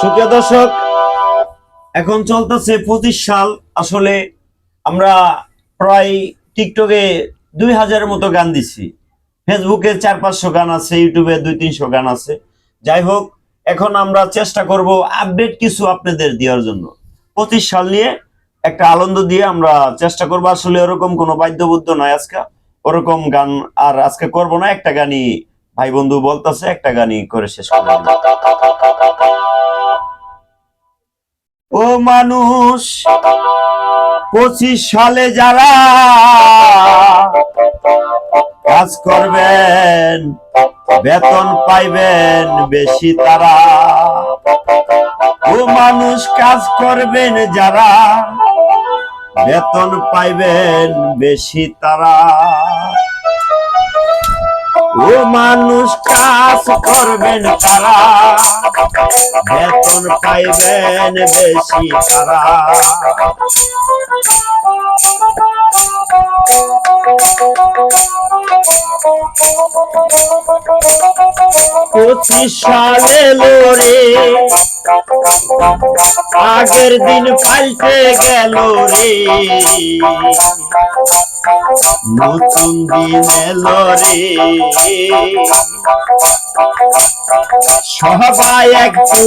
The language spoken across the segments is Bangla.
সুপ্রিয় দর্শক, এখন চলতেছে পঁচিশ সাল। আসলে আমরা প্রায় টিকটকে দুই হাজারের মতো গান দিছি। ফেসবুকে চার পাঁচশো গান আছে, ইউটিউবে দুই তিনশো গান আছে। যাই হোক, এখন আমরা চেষ্টা করব আপডেট কিছু আপনাদের দেওয়ার জন্য। পঁচিশ সাল নিয়ে একটা আনন্দ দিয়ে আমরা চেষ্টা করব। আসলে ওরকম কোনো বাদ্যবুদ্ধ নয় আজকে। ওরকম গান আর আজকে করব না। একটা গানই ভাই বন্ধু বলতেছে, একটা গানই করে শেষ করব মানুষ পঁচিশ সালে যারা কাজ করবেন, বেতন পাইবেন বেশি তারা। ও মানুষ কাজ করবেন যারা বেতন পাইবেন বেশি তারা। ও মানুষ কাজ করবেন তারা বেতন পাইবেন বেশি তারা পঁচিশ সালে লোরে আগের দিন পাল্টে গেল রে। নতুন দিন এলো রে। সবাই একটু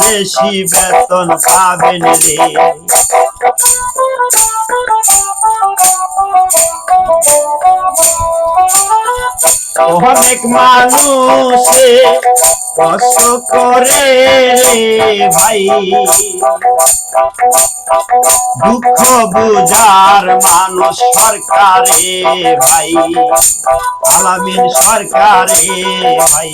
বেশি বেতন পাবেন রে। অনেক মানুষে কষ্ট করে রে ভাই। দুঃখ বুঝার মানুষ সরকারে ভাই। আলামিন সরকারে ভাই।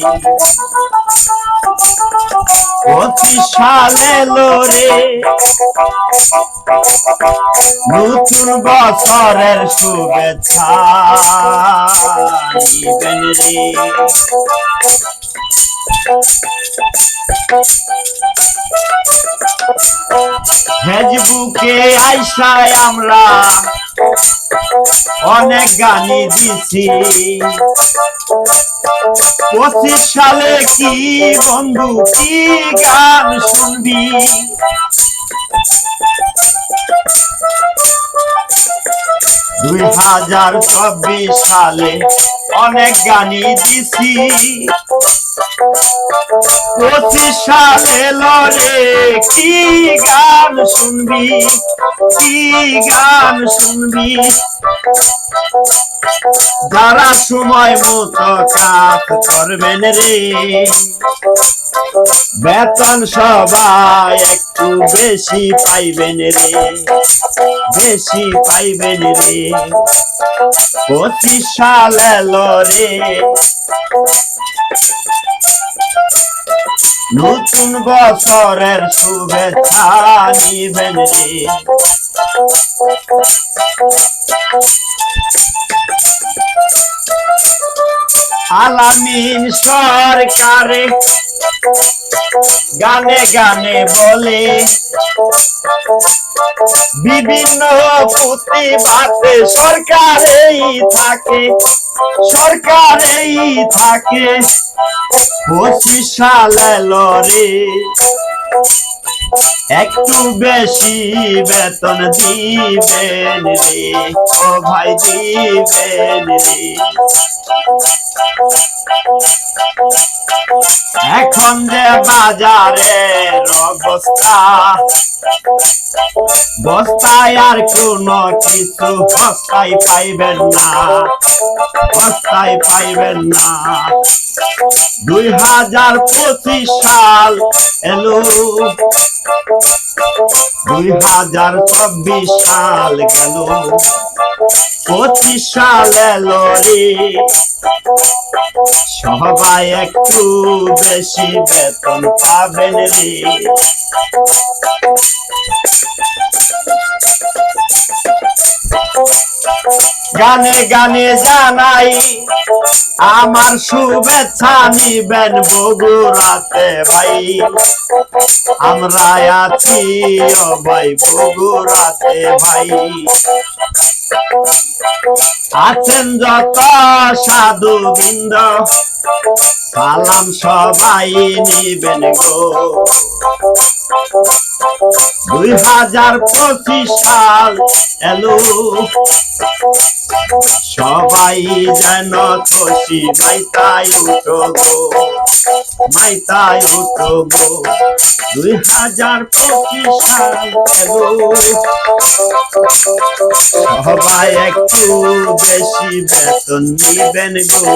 নতুন বছরের শুভেচ্ছা ফেসবুকে আইসায় আমরা অনেক গানি দিছি পঁচিশ সালে কি বন্ধু, কি গান শুনবি? দুই হাজার চব্বিশ সালে অনেক গানি দিছি পঁচিশ সালে লরে কি গান শুনবি? কি গান শুনবি? যারা সময় মতো কাজ করবেন রে, বেতন সবাই একটু বেশি পাইবেন রে, বেশি পাইবেন রে। পঁচিশ সালে এলো রে নতুন বছরের শুভেচ্ছা নিবেন রে। আলামিন সরকারে গানে গানে বলে বিভিন্ন প্রতিবাদে সরকারেই থাকে। সরকারেই থাকে। পঁচিশ সাল লরে একটু বেশি বেতন দিবেন রে। ও ভাই দিবেন রে। এখন যে বাজারের অবস্থা বস্তায় আর কোন কিছু বস্তায় পাইবেন না, বস্তায় পাইবেন না। দুই হাজার পঁচিশ সাল এলো, দুই হাজার চব্বিশ সাল গেল। পঁচিশ সাল লরি সবাই একটু বেশি বেতন পাবেন রে। গানে গানে জানাই, আমার শুভেচ্ছা নিবেন বগুড়াতে ভাই। আমরা আছি ভাই বগুড়াতে ভাই। আছেন যত সাধু বৃন্দ, সালাম সবাই নিবেন গো। দুই হাজার পঁচিশ সাল এলো সবাই যেন খুশি, মাইতাই উঠো গো, মাইতাই গো। দুই হাজার পঁচিশ সাল সবাই একটু বেশি বেতন নিবেন গো।